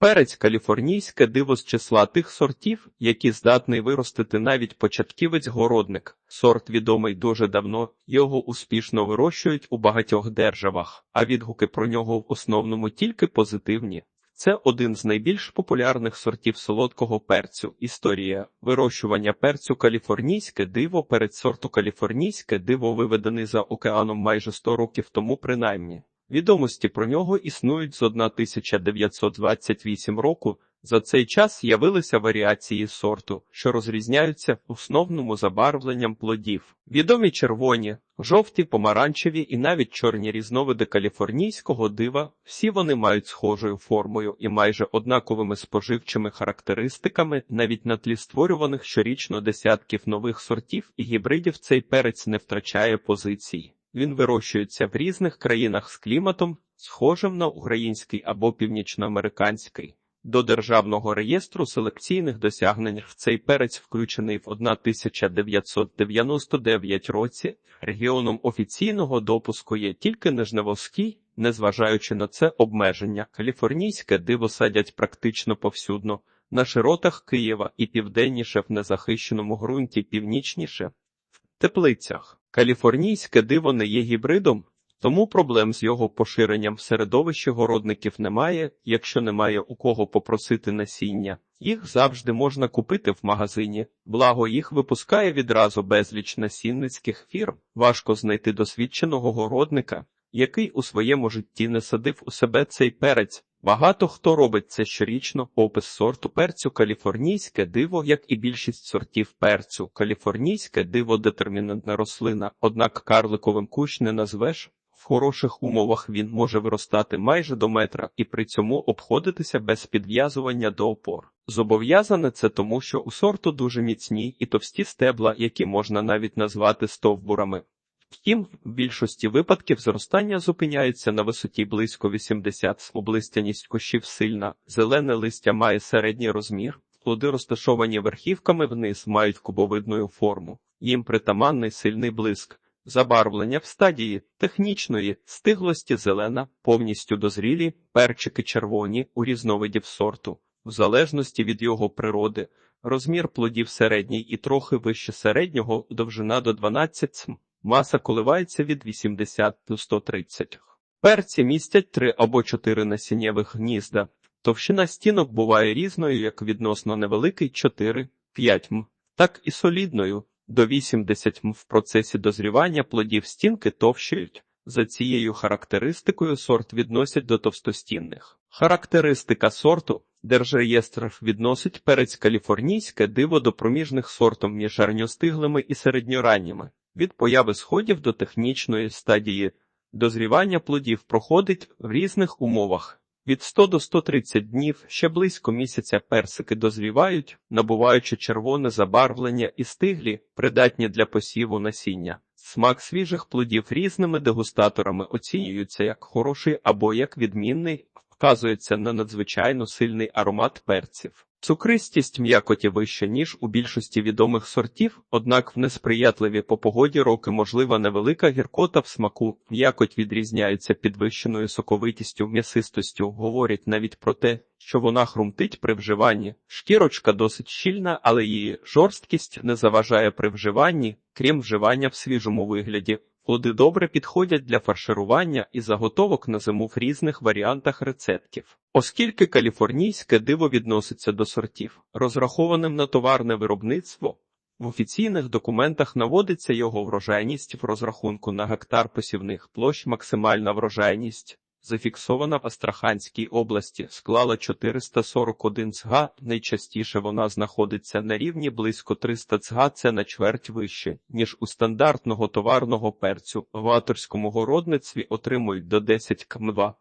Перець каліфорнійське диво з числа тих сортів, які здатний виростити навіть початківець-городник. Сорт відомий дуже давно, його успішно вирощують у багатьох державах, а відгуки про нього в основному тільки позитивні. Це один з найбільш популярних сортів солодкого перцю. Історія вирощування перцю каліфорнійське диво перед сорту каліфорнійське диво виведений за океаном майже 100 років тому принаймні. Відомості про нього існують з 1928 року. За цей час з'явилися варіації сорту, що розрізняються основному забарвленням плодів. Відомі червоні, жовті, помаранчеві і навіть чорні різновиди каліфорнійського дива. Всі вони мають схожою формою і майже однаковими споживчими характеристиками. Навіть на тлі створюваних щорічно десятків нових сортів і гібридів цей перець не втрачає позицій. Він вирощується в різних країнах з кліматом, схожим на український або північноамериканський. До Державного реєстру селекційних досягнень в цей перець включений в 1999 році. Регіоном офіційного допуску є тільки Нижневовський, незважаючи на це обмеження. Каліфорнійське диво садять практично повсюдно, на широтах Києва і південніше в незахищеному ґрунті, північніше в теплицях. Каліфорнійське диво не є гібридом, тому проблем з його поширенням в середовищі городників немає, якщо немає у кого попросити насіння. Їх завжди можна купити в магазині, благо їх випускає відразу безліч насінницьких фірм. Важко знайти досвідченого городника, який у своєму житті не садив у себе цей перець. Багато хто робить це щорічно. Опис сорту перцю каліфорнійське диво, як і більшість сортів перцю. Каліфорнійське диво детермінантна рослина, однак карликовим кущ не назвеш. В хороших умовах він може виростати майже до метра і при цьому обходитися без підв'язування до опор. Зобов'язане це тому, що у сорту дуже міцні і товсті стебла, які можна навіть назвати стовбурами. Втім, в більшості випадків зростання зупиняється на висоті близько 80 облистяність кущів сильна, зелене листя має середній розмір, плоди розташовані верхівками вниз мають кубовидну форму, їм притаманний сильний блиск. Забарвлення в стадії технічної стиглості зелена, повністю дозрілі, перчики червоні у різновидів сорту, в залежності від його природи, розмір плодів середній і трохи вище середнього, довжина до 12 см. Маса коливається від 80 до 130. Перці містять 3 або 4 насіннєвих гнізда. Товщина стінок буває різною, як відносно невеликий 4-5 м, так і солідною до 80 м. В процесі дозрівання плодів стінки товщають. За цією характеристикою сорт відносять до товстостінних. Характеристика сорту Держреєстр відносить перець каліфорнійське диво до проміжних сортом між ранньостиглими і середньоранніми. Від появи сходів до технічної стадії дозрівання плодів проходить в різних умовах. Від 100 до 130 днів ще близько місяця персики дозрівають, набуваючи червоне забарвлення і стиглі, придатні для посіву насіння. Смак свіжих плодів різними дегустаторами оцінюється як хороший або як відмінний, вказується на надзвичайно сильний аромат перців. Цукристість м'якоті вища, ніж у більшості відомих сортів, однак в несприятливі по погоді роки можлива невелика гіркота в смаку, м'якоть відрізняється підвищеною соковитістю, м'ясистостю, говорять навіть про те, що вона хрумтить при вживанні. Шкірочка досить щільна, але її жорсткість не заважає при вживанні, крім вживання в свіжому вигляді. Плоди добре підходять для фарширування і заготовок на зиму в різних варіантах рецептів. Оскільки каліфорнійське диво відноситься до сортів, розрахованим на товарне виробництво, в офіційних документах наводиться його врожайність в розрахунку на гектар посівних площ, максимальна врожайність, зафіксована в Астраханській області, склала 441 цга, найчастіше вона знаходиться на рівні близько 300 цга, це на чверть вище, ніж у стандартного товарного перцю. В аторському городництві отримують до 10 км2.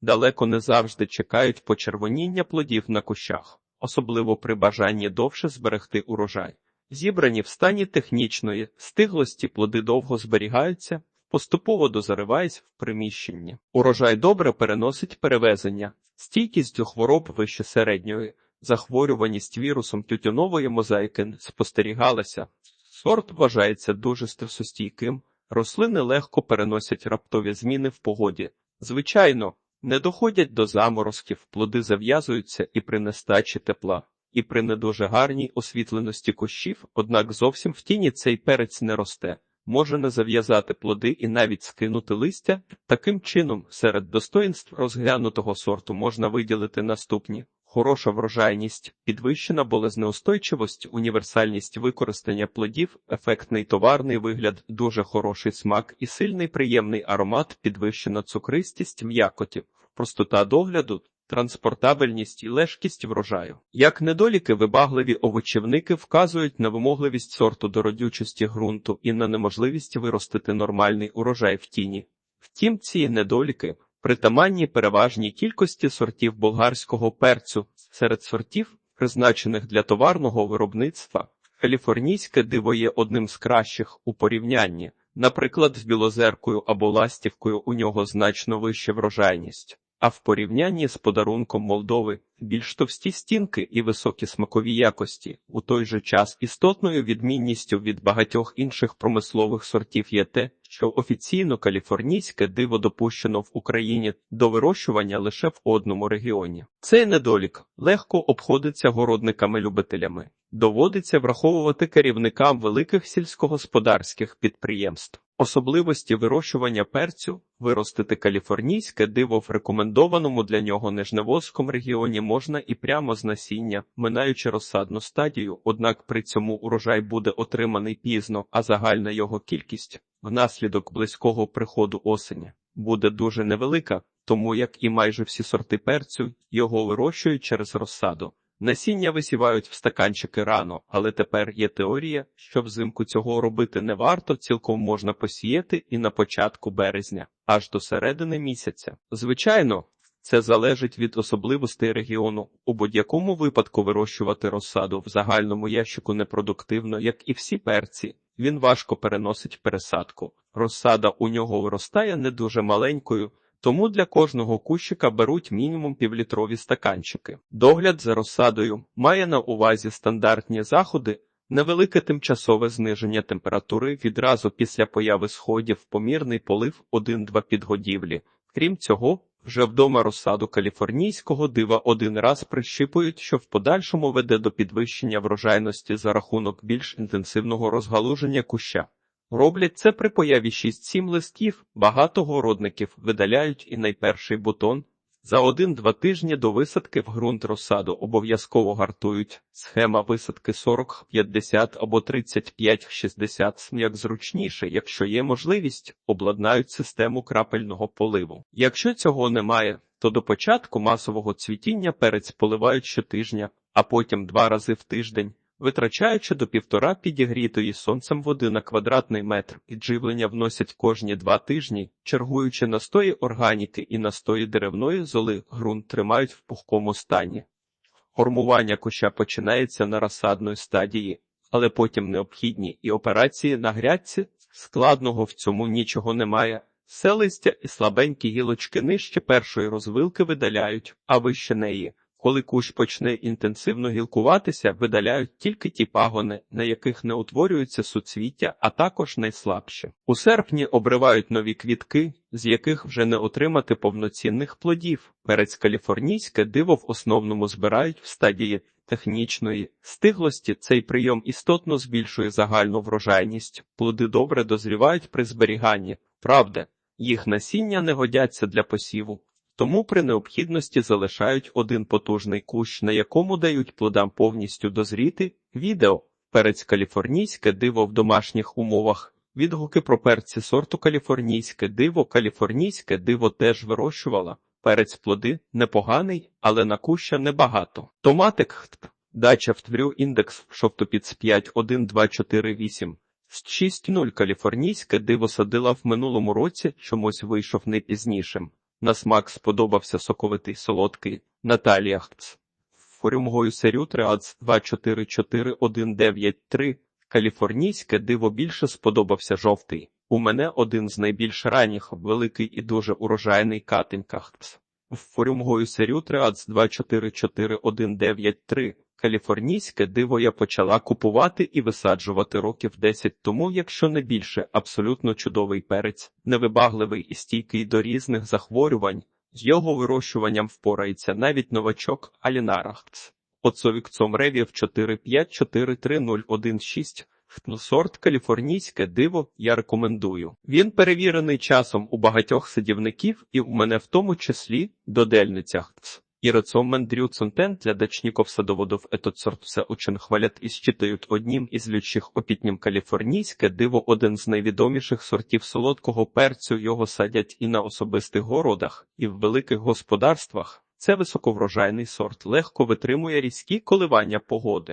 Далеко не завжди чекають почервоніння плодів на кущах, особливо при бажанні довше зберегти урожай. Зібрані в стані технічної стиглості плоди довго зберігаються, поступово дозариваясь в приміщенні. Урожай добре переносить перевезення, стійкість до хвороб вище середньої, захворюваність вірусом тютюнової мозаїки спостерігалася. Сорт вважається дуже стресостійким, рослини легко переносять раптові зміни в погоді. Звичайно, Не доходять до заморозків, плоди зав'язуються і при нестачі тепла, і при не дуже гарній освітленості кущів, однак зовсім в тіні цей перець не росте. Може не зав'язати плоди і навіть скинути листя. Таким чином, серед достоїнств розглянутого сорту можна виділити наступні: хороша врожайність, підвищена болезнеустойчивость, універсальність використання плодів, ефектний товарний вигляд, дуже хороший смак і сильний приємний аромат, підвищена цукристість м'якоті, простота догляду. Транспортабельність і легкість врожаю. Як недоліки, вибагливі овочівники вказують на вимогливість сорту до родючості ґрунту і на неможливість виростити нормальний урожай в тіні. Втім, ці недоліки притаманні переважній кількості сортів болгарського перцю серед сортів, призначених для товарного виробництва. Каліфорнійське диво є одним з кращих у порівнянні. Наприклад, з білозеркою або ластівкою у нього значно вища врожайність. А в порівнянні з подарунком Молдови більш товсті стінки і високі смакові якості. У той же час істотною відмінністю від багатьох інших промислових сортів є те, що офіційно каліфорнійське диво допущено в Україні до вирощування лише в одному регіоні. Цей недолік легко обходиться городниками-любителями. Доводиться враховувати керівникам великих сільськогосподарських підприємств. Особливості вирощування перцю виростити каліфорнійське диво в рекомендованому для нього нежневозькому регіоні можна і прямо з насіння, минаючи розсадну стадію, однак при цьому урожай буде отриманий пізно, а загальна його кількість внаслідок близького приходу осені буде дуже невелика, тому як і майже всі сорти перцю його вирощують через розсаду. Насіння висівають в стаканчики рано, але тепер є теорія, що взимку цього робити не варто, цілком можна посіяти і на початку березня, аж до середини місяця. Звичайно, це залежить від особливостей регіону. У будь-якому випадку вирощувати розсаду в загальному ящику непродуктивно, як і всі перці. Він важко переносить пересадку. Розсада у нього виростає не дуже маленькою. Тому для кожного кущика беруть мінімум півлітрові стаканчики. Догляд за розсадою має на увазі стандартні заходи, невелике тимчасове зниження температури відразу після появи сходів, помірний полив 1-2 підгодівлі. Крім цього, вже вдома розсаду каліфорнійського дива один раз прищипують, що в подальшому веде до підвищення врожайності за рахунок більш інтенсивного розгалуження куща. Роблять це при появі 6-7 листків, багато городників видаляють і найперший бутон. За один-два тижні до висадки в ґрунт розсаду обов'язково гартують. Схема висадки 40, 50 або 35, 60 як зручніше, якщо є можливість, обладнають систему крапельного поливу. Якщо цього немає, то до початку масового цвітіння перець поливають щотижня, а потім два рази в тиждень витрачаючи до півтора підігрітої сонцем води на квадратний метр, підживлення вносять кожні два тижні, чергуючи настої органіки і настої деревної золи, ґрунт тримають в пухкому стані. Формування куща починається на розсадної стадії, але потім необхідні і операції на грядці, складного в цьому нічого немає. Все листя і слабенькі гілочки нижче першої розвилки видаляють, а вище неї. Коли кущ почне інтенсивно гілкуватися, видаляють тільки ті пагони, на яких не утворюються суцвіття, а також найслабші. У серпні обривають нові квітки, з яких вже не отримати повноцінних плодів. Перець каліфорнійське диво в основному збирають в стадії технічної стиглості. Цей прийом істотно збільшує загальну врожайність. Плоди добре дозрівають при зберіганні. Правда, їх насіння не годяться для посіву. Тому при необхідності залишають один потужний кущ, на якому дають плодам повністю дозріти. Відео перець каліфорнійське диво в домашніх умовах. Відгуки про перці сорту каліфорнійське диво, каліфорнійське диво теж вирощувала. Перець плоди непоганий, але на куща небагато. Томатик дача в тврю індекс шовтопіц 51248. З 6.0 каліфорнійське диво садила в минулому році, чомусь вийшов не пізнішим. На смак сподобався соковитий солодкий Наталія Хц. Форюмгою серю Триац 244193. Каліфорнійське диво більше сподобався жовтий. У мене один з найбільш ранніх, великий і дуже урожайний катинка Хц. Форюмгою серю Триац 244193. Каліфорнійське диво я почала купувати і висаджувати років 10 тому, якщо не більше, абсолютно чудовий перець, невибагливий і стійкий до різних захворювань. З його вирощуванням впорається навіть новачок Алінарахц. Оцовікцом ревів 4543016. Ну, Сорт каліфорнійське диво я рекомендую. Він перевірений часом у багатьох садівників і у мене в тому числі додельницях. И Мендрю центен для дачников садоводов этот сорт все очень хвалять і считають одним із лючих опітнім каліфорнійське диво один з найвідоміших сортів солодкого перцю. Його садять і на особистих городах, і в великих господарствах. Це високоврожайний сорт, легко витримує різкі коливання погоди.